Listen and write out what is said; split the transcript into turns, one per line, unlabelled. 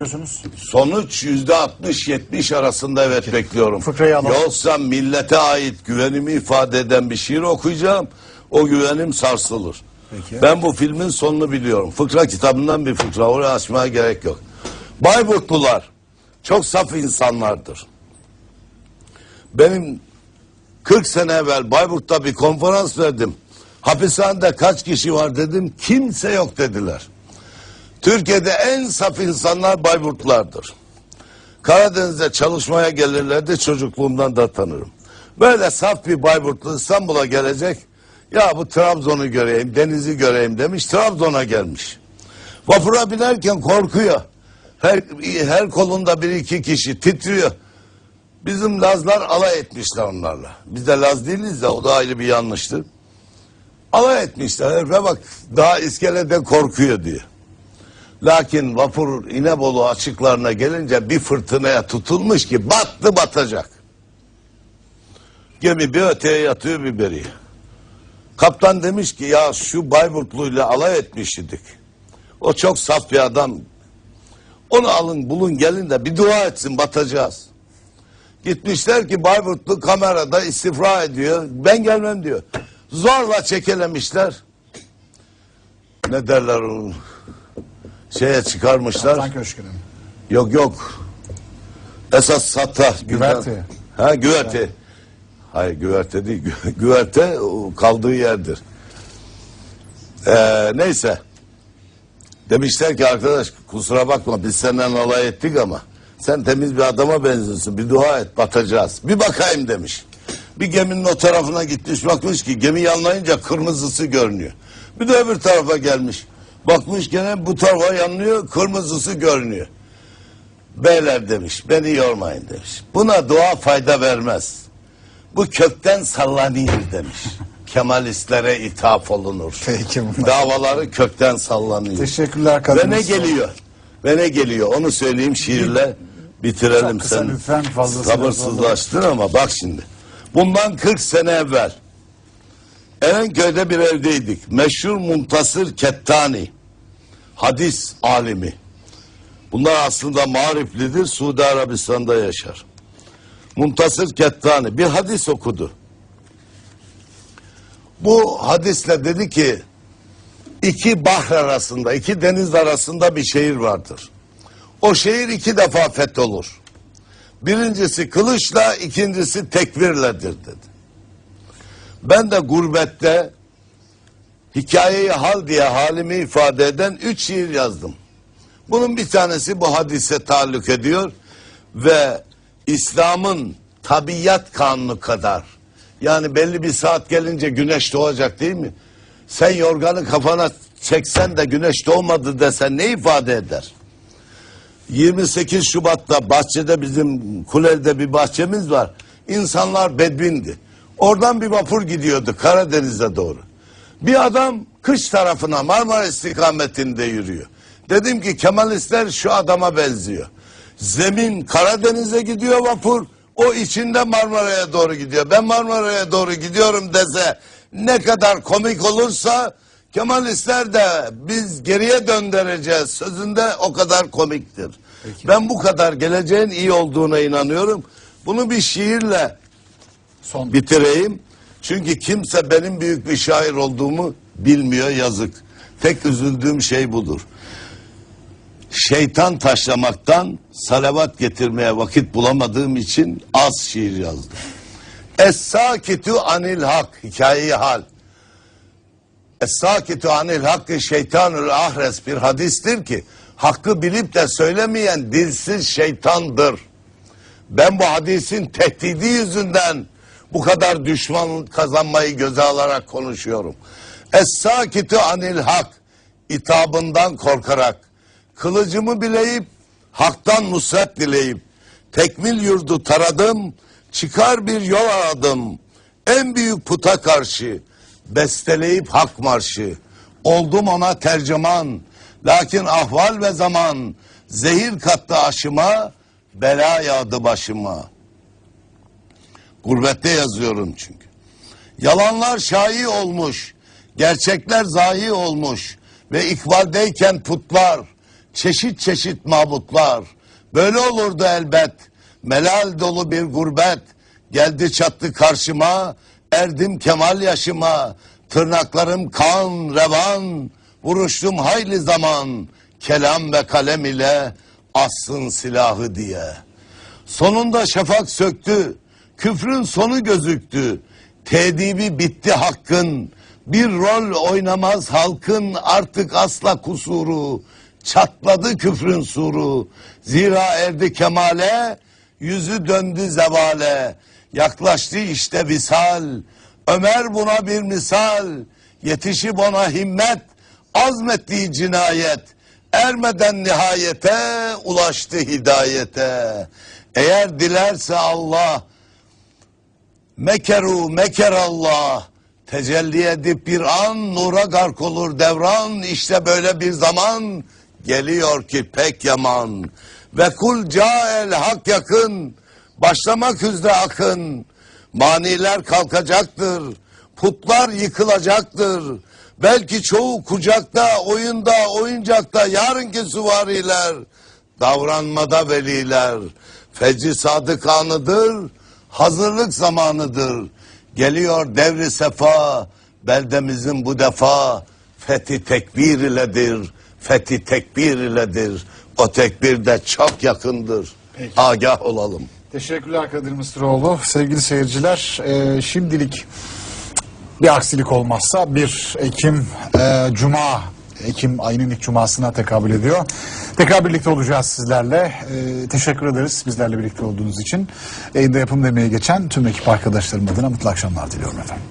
bekliyorsunuz?
Sonuç yüzde 60-70 arasında evet bekliyorum.
Fıkrayı alalım.
Yoksa millete ait güvenimi ifade eden bir şiir okuyacağım. O güvenim sarsılır.
Peki.
Ben bu filmin sonunu biliyorum. Fıkra kitabından bir fıkra. Oraya açmaya gerek yok. Bayburtlular çok saf insanlardır. Benim 40 sene evvel Bayburt'ta bir konferans verdim. Hapishanede kaç kişi var dedim. Kimse yok dediler. Türkiye'de en saf insanlar Bayburtlulardır. Karadeniz'de çalışmaya gelirlerdi çocukluğumdan da tanırım. Böyle saf bir Bayburtlu İstanbul'a gelecek. Ya bu Trabzon'u göreyim, denizi göreyim demiş. Trabzon'a gelmiş. Vapura binerken korkuyor. Her, her kolunda bir iki kişi titriyor. Bizim Lazlar alay etmişler onlarla. Biz de Laz değiliz de o da ayrı bir yanlıştır. Alay etmişler. Herife bak daha iskelede korkuyor diye. Lakin vapur İnebolu açıklarına gelince bir fırtınaya tutulmuş ki battı batacak. Gemi bir öteye yatıyor bir beriye. Kaptan demiş ki ya şu Bayburtluyla alay etmiş idik. O çok saf bir adam. Onu alın bulun gelin de bir dua etsin batacağız. Gitmişler ki Bayburtlu kamerada istifra ediyor. Ben gelmem diyor. Zorla çekelemişler. Ne derler onu? Şeye çıkarmışlar.
Kaptan Köşkü'nün.
Yok yok. Esas sata.
Güverte.
Ha güverte. Hayır güverte değil. Gü- Güverte o kaldığı yerdir. Ee, neyse. Demişler ki arkadaş kusura bakma biz senden alay ettik ama sen temiz bir adama benziyorsun. Bir dua et batacağız. Bir bakayım demiş. Bir geminin o tarafına gitmiş bakmış ki gemi yanlayınca kırmızısı görünüyor. Bir de öbür tarafa gelmiş. Bakmış gene bu tarafa yanlıyor kırmızısı görünüyor. Beyler demiş beni yormayın demiş. Buna dua fayda vermez. Bu kökten sallanıyor demiş. Kemalistlere ithaf olunur.
Peki bunlar.
Davaları kökten sallanıyor.
Teşekkürler
Ve
kadınız.
ne geliyor? Ve ne geliyor? Onu söyleyeyim şiirle bitirelim
Çok kısa
sen.
lütfen, fazlasıyla
Sabırsızlaştın ama bak şimdi. Bundan 40 sene evvel Erenköy'de bir evdeydik. Meşhur Muntasır Kettani. Hadis alimi. Bunlar aslında Mağriplidir. Suudi Arabistan'da yaşar. Muntasır Kettani bir hadis okudu. Bu hadisle dedi ki iki bahr arasında, iki deniz arasında bir şehir vardır. O şehir iki defa fetholur. Birincisi kılıçla, ikincisi tekbirledir dedi. Ben de gurbette hikayeyi hal diye halimi ifade eden üç şiir yazdım. Bunun bir tanesi bu hadise taalluk ediyor ve İslam'ın tabiat kanunu kadar yani belli bir saat gelince güneş doğacak değil mi? Sen yorganı kafana çeksen de güneş doğmadı desen ne ifade eder? 28 Şubat'ta bahçede bizim kulede bir bahçemiz var. İnsanlar bedbindi. Oradan bir vapur gidiyordu Karadeniz'e doğru. Bir adam kış tarafına Marmara istikametinde yürüyor. Dedim ki Kemalistler şu adama benziyor. Zemin Karadeniz'e gidiyor vapur. O içinde Marmara'ya doğru gidiyor. Ben Marmara'ya doğru gidiyorum dese ne kadar komik olursa Kemalistler de biz geriye döndüreceğiz sözünde o kadar komiktir. Ben bu kadar geleceğin iyi olduğuna inanıyorum. Bunu bir şiirle
Son.
bitireyim. Çünkü kimse benim büyük bir şair olduğumu bilmiyor yazık. Tek üzüldüğüm şey budur. Şeytan taşlamaktan salavat getirmeye vakit bulamadığım için az şiir yazdım. Es-sakitu anil hak hikayeyi hal. Es-sakitu anil hakkı şeytanül ahres bir hadistir ki hakkı bilip de söylemeyen dilsiz şeytandır. Ben bu hadisin tehdidi yüzünden bu kadar düşman kazanmayı göze alarak konuşuyorum. Es-sakitu anil hak itabından korkarak kılıcımı bileyip haktan nusret dileyip tekmil yurdu taradım çıkar bir yol aradım. En büyük puta karşı besteleyip hak marşı. Oldum ona tercüman lakin ahval ve zaman zehir kattı aşıma bela yağdı başıma gurbette yazıyorum çünkü Yalanlar şai olmuş, gerçekler zahi olmuş ve ikbaldeyken putlar çeşit çeşit mabutlar. Böyle olurdu elbet. Melal dolu bir gurbet. Geldi çattı karşıma. Erdim kemal yaşıma. Tırnaklarım kan revan. Vuruştum hayli zaman. Kelam ve kalem ile assın silahı diye. Sonunda şafak söktü. Küfrün sonu gözüktü. Tedibi bitti hakkın. Bir rol oynamaz halkın artık asla kusuru. Çatladı küfrün suru. Zira erdi kemale, yüzü döndü zevale. Yaklaştı işte visal. Ömer buna bir misal. Yetişip ona himmet, azmettiği cinayet. Ermeden nihayete ulaştı hidayete. Eğer dilerse Allah mekeru meker Allah. Tecelli edip bir an nura gark olur devran. İşte böyle bir zaman geliyor ki pek yaman. Ve kul cael hak yakın. Başlamak üzere akın. Maniler kalkacaktır. Putlar yıkılacaktır. Belki çoğu kucakta oyunda oyuncakta yarınki süvariler davranmada veliler. Fecri sadık anıdır hazırlık zamanıdır geliyor devri sefa beldemizin bu defa fethi tekbir iledir fethi tekbir iledir o tekbir de çok yakındır
Peki.
agah olalım
Teşekkürler Kadir Mısıroğlu. Sevgili seyirciler, e, şimdilik bir aksilik olmazsa 1 Ekim e, Cuma, Ekim ayının ilk cumasına tekabül ediyor. Tekrar birlikte olacağız sizlerle. E, teşekkür ederiz bizlerle birlikte olduğunuz için. Yayında yapım demeye geçen tüm ekip arkadaşlarım adına mutlu akşamlar diliyorum efendim.